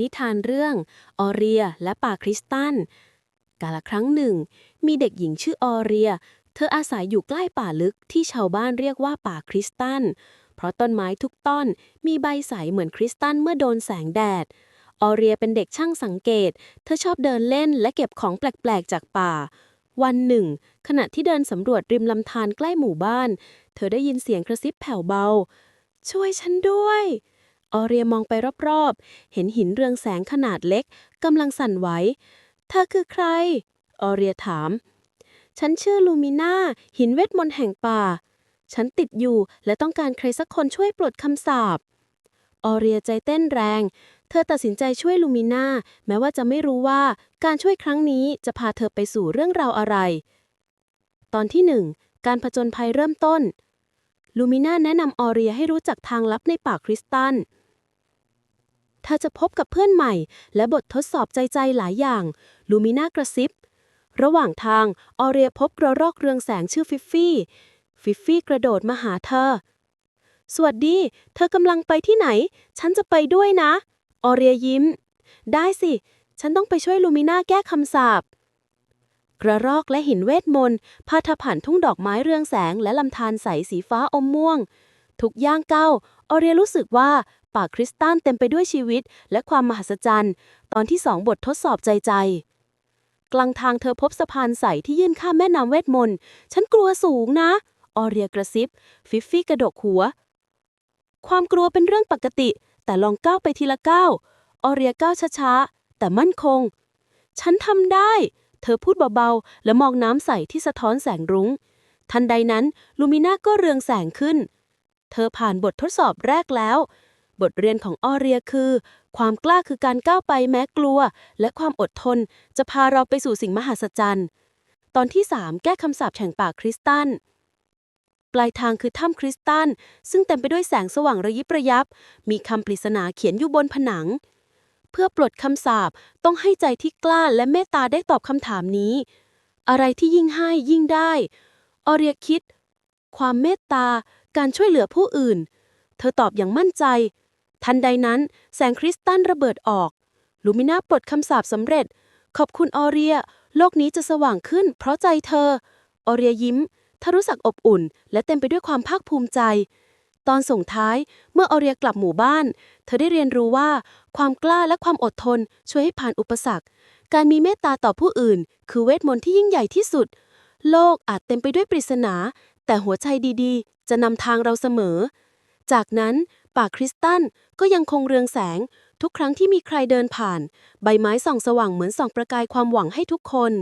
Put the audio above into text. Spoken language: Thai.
นิทานเรื่อง ออเรียและป่าคริสตัลกาลครั้งหนึ่ง มีเด็กหญิงชื่อออเรีย เธออาศัยอยู่ใกล้ป่าลึกที่ชาวบ้านเรียกว่าป่าคริสตัลเพราะต้นไม้ทุกต้นมีใบใสเหมือนคริสตัลเมื่อโดนแสงแดด ออเรียเป็นเด็กช่างสังเกต เธอชอบเดินเล่นและเก็บของแปลกๆจากป่า วันหนึ่ง ขณะที่เดินสำรวจริมลำธารใกล้หมู่บ้าน เธอได้ยินเสียงกระซิบแผ่วเบา ช่วยฉันด้วย ออเรียมองไปรอบๆ เห็นหินเรืองแสงขนาดเล็กกำลังสั่นไหวเธอคือใคร ออเรียถาม ฉันชื่อลูมิน่า หินเวทมนต์แห่งป่า ฉันติดอยู่และต้องการใครสักคนช่วยปลดคำสาป ออเรียใจเต้นแรง เธอตัดสินใจช่วยลูมิน่า แม้ว่าจะไม่รู้ว่าการช่วยครั้งนี้จะพาเธอไปสู่เรื่องราวอะไร ตอนที่หนึ่งการผจญภัยเริ่มต้น ลูมิน่าแนะนำออเรียให้รู้จักทางลับในป่าคริสตัลเธอจะพบกับเพื่อนใหม่ และบททดสอบใจใจหลายอย่าง ลูมิน่ากระซิบ ระหว่างทาง ออเรียพบกระรอกเรืองแสงชื่อฟิฟฟี่ ฟิฟฟี่กระโดดมาหาเธอ สวัสดี เธอกำลังไปที่ไหน ฉันจะไปด้วยนะ ออเรียยิ้ม ได้สิ ฉันต้องไปช่วยลูมิน่าแก้คำสาป กระรอกและหินเวทมนต์พาเธอผ่านทุ่งดอกไม้เรืองแสง และลำธารใสสีฟ้าอมม่วง ทุกย่างก้าวออเรียรู้สึกว่าป่าคริสตัลเต็มไปด้วยชีวิต และความมหัศจรรย์ ตอนที่สองบททดสอบใจใจ กลางทางเธอพบสะพานใสที่ยื่นข้ามแม่น้ำเวทมนต์ ฉันกลัวสูงนะ ออเรียกระซิบ ฟิฟฟี่กระดกหัว ความกลัวเป็นเรื่องปกติ แต่ลองก้าวไปทีละก้าว ออเรียก้าวช้าๆ แต่มั่นคง ฉันทำได้ เธอพูดเบาๆ และมองน้ำใสที่สะท้อนแสงรุง้ง ทันใดนั้นลูมิน่าก็เรืองแสงขึ้น เธอผ่านบททดสอบแรกแล้ว บทเรียนของออเรียคือ ความกล้าคือการก้าวไปแม้กลัว และความอดทนจะพาเราไปสู่สิ่งมหัศจรรย์ ตอนที่ 3 แก้คำสาปแห่งป่าคริสตัลปลายทางคือถ้ำคริสตัลซึ่งเต็มไปด้วยแสงสว่างระยิบระยับ มีคำปริศนาเขียนอยู่บนผนัง พื่อปลดคำสาปต้องให้ใจที่กล้าและเมตตาได้ตอบคำถามนี้ อะไรที่ยิ่งให้ยิ่งได้ ออเรียคิด ความเมตตา การช่วยเหลือผู้อื่น เธอตอบอย่างมั่นใจ ทันใดนั้นแสงคริสตัลระเบิดออก ลูมิน่าปลดคำสาปสำเร็จ ขอบคุณออเรีย โลกนี้จะสว่างขึ้น เพราะใจเธอ ออเรียยิ้มเธอรู้สึกอบอุ่น และเต็มไปด้วยความภาคภูมิใจ ตอนส่งท้ายเมื่อออเรียกลับหมู่บ้าน เธอได้เรียนรู้ว่า ความกล้าและความอดทนช่วยให้ผ่านอุปสรรค การมีเมตตาต่อผู้อื่น คือเวทมนต์ที่ยิ่งใหญ่ที่สุด โลกอาจเต็มไปด้วยปริศนา แต่หัวใจดีๆ จะนำทางเราเสมอ จากนั้นป่าคริสตัลก็ยังคงเรืองแสง ทุกครั้งที่มีใครเดินผ่าน ใบไม้ส่องสว่างเหมือนส่องประกายความหวังให้ทุกคน